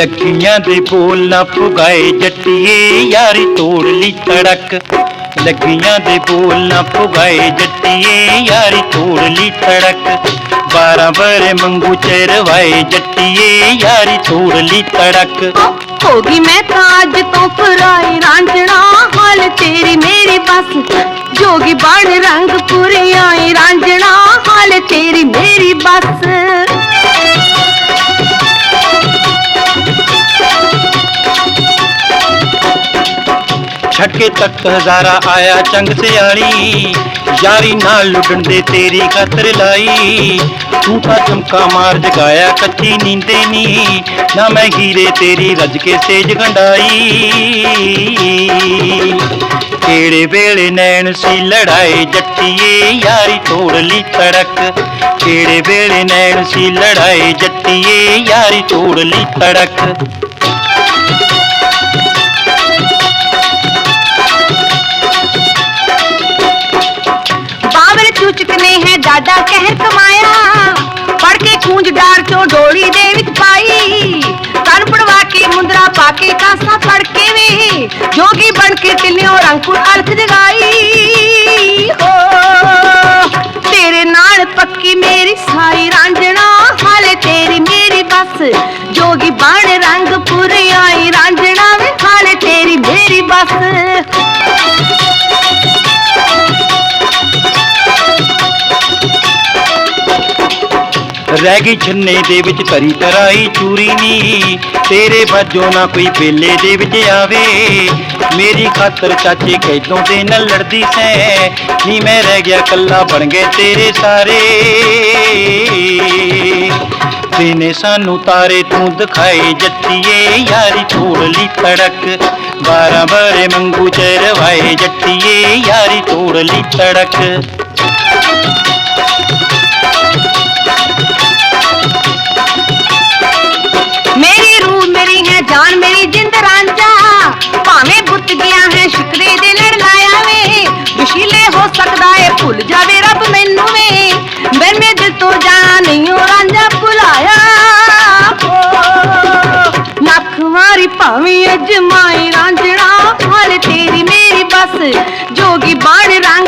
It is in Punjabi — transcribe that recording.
ਲੱਗੀਆਂ ਦੇ ਬੋਲ ਨਾ ਪੁਗਾਏ ਜੱਟੀਏ ਯਾਰੀ ਤੋੜ ਲਈ ਤੜਕ ਲੱਗੀਆਂ ਦੇ ਬੋਲ ਨਾ ਪੁਗਾਏ ਜੱਟੀਏ ਯਾਰੀ ਤੋੜ ਲਈ ਤੜਕ ਬਾਰਾਂ ਬਰੇ ਮੰਗੂ ਚਰਵਾਏ ਜੱਟੀਏ ਯਾਰੀ ਤੋੜ ਲਈ ਤੜਕ ਹੋ ਗਈ ਮੈਂ ਤਾਂ ਅੱਜ ਤੋਂ ਫਰਾਈ ਰਾਂਝਣਾ ਹਾਲ ਤੇਰੀ ਮੇਰੀ ਬਸ ਜੋਗੀ ਬਣ ਰੰਗ ਪੂਰੇ ਆਈ ਰਾਂਝਣਾ ਹਾਲ ਤੇਰੀ ਛੱਕੇ ਤੱਕ ਹਜ਼ਾਰਾ ਆਇਆ ਚੰਗ ਸਿਆਣੀ ਯਾਰੀ ਨਾਲ ਲੁੱਟਣ ਦੇ ਤੇਰੀ ਖਾਤਰ ਲਾਈ। ਤੂੰ ਤਾਂ ਚਮਕਾ ਮਾਰ ਜਗਾਇਆ ਕੱਚੀ ਨੀਂਦੇ ਨੀ। ਨਾ ਮੈਂ ਹੀਰੇ ਤੇਰੀ ਰੱਜ ਕੇ ਸੇਜ ਗੰਡਾਈ ਕਿਹੜੇ ਵੇਲੇ ਨੈਣ ਸੀ ਲੜਾਏ ਜੱਟੀਏ, ਯਾਰੀ ਤੋੜ ਲਈ ਤੜਕ। ਕਿਹੜੇ ਵੇਲੇ ਨੈਣ ਸੀ ਲੜਾਏ ਜੱਟੀਏ, ਯਾਰੀ ਤੋੜ ਲਈ ਤੜਕ। ਨੇ ਕਹਿਰ ਕਮਾਇਆ। ਪੜ ਕੇ ਖੂੰਜ ਡਾਰ ਚੋਂ ਡੋਲੀ ਦੇ ਵਿੱਚ ਪਾਈ? ਕੰਨ ਪੜਵਾ ਕੇ ਮੁੰਦਰਾ ਪਾ ਕੇ ਕਾਸਾ ਫੜ ਕੇ ਵੇ। ਜੋਗੀ ਬਣ ਕੇ ਤਿੰਨਿਓ ਰੰਗਪੁਰ ਅਲਖ ਜਗਾਈ। ਹੋ ਤੇਰੇ ਨਾਲ ਪੱਕੀ ਮੇਰੀ ਸਾਰੀ ਰਾਂਝਣਾ। ਹਾਲੇ ਤੇਰੀ ਮੇਰੀ ਬਸ, ਜੋਗੀ ਬਣ ਰੰਗ ਪੂਰੇ ਆਈ ਰਾਂਝਣਾ ਵੇ। ਹਾਲੇ ਤੇਰੀ ਮੇਰੀ ਬਸ। ਰਹਿ ਗਈ ਛੰਨੇ ਦੇ ਵਿੱਚ ਧਰੀ ਤਰਾਈ ਚੂਰੀ ਨੀ। ਤੇਰੇ ਬਾਝੋਂ ਨਾ ਕੋਈ ਬੇਲੇ ਦੇ ਵਿੱਚ ਆਵੇ। ਮੇਰੀ ਖਾਤਰ ਚਾਚੇ ਕੈਦੋਂ ਤੇ ਨਾ ਲੜਦੀ ਸੈਂ। ਨੀ ਮੈਂ ਰਹਿ ਗਿਆ ਕੱਲਾ ਬਣ ਗਏ ਤੇਰੇ ਸਾਰੇ। ਤੇਨੇ ਸਾਨੂੰ ਤਾਰੇ ਤੂੰ ਦਿਖਾਏ ਜੱਟੀਏ, ਯਾਰੀ ਛੋੜ ਲਈ ਤੜਕ। ਬਾਰਾਂ ਬਾਰੇ ਮੰਗੂ ਚਰਵਾਏ ਜੱਟੀਏ, ਯਾਰੀ ਤੋੜ ਲਈ ਤੜਕ। ਭੁੱਲ ਜਾਵੇ ਰੱਬ ਮੈਨੂੰ ਵੇ ਮੈਂ ਦਿਲ ਤੋਂ ਜਾਣਾ ਨਹੀਂ ਉਹ ਰਾਂਝਾ ਭੁਲਾਇਆ ਹੋ। ਲੱਖ ਵਾਰੀ ਭਾਵੇਂ ਅਜਮਾਈ ਰਾਂਝਣਾ, ਹਾਲ ਤੇਰੀ ਮੇਰੀ ਬਸ ਜੋਗੀ ਬਾਣ ਰੰਗ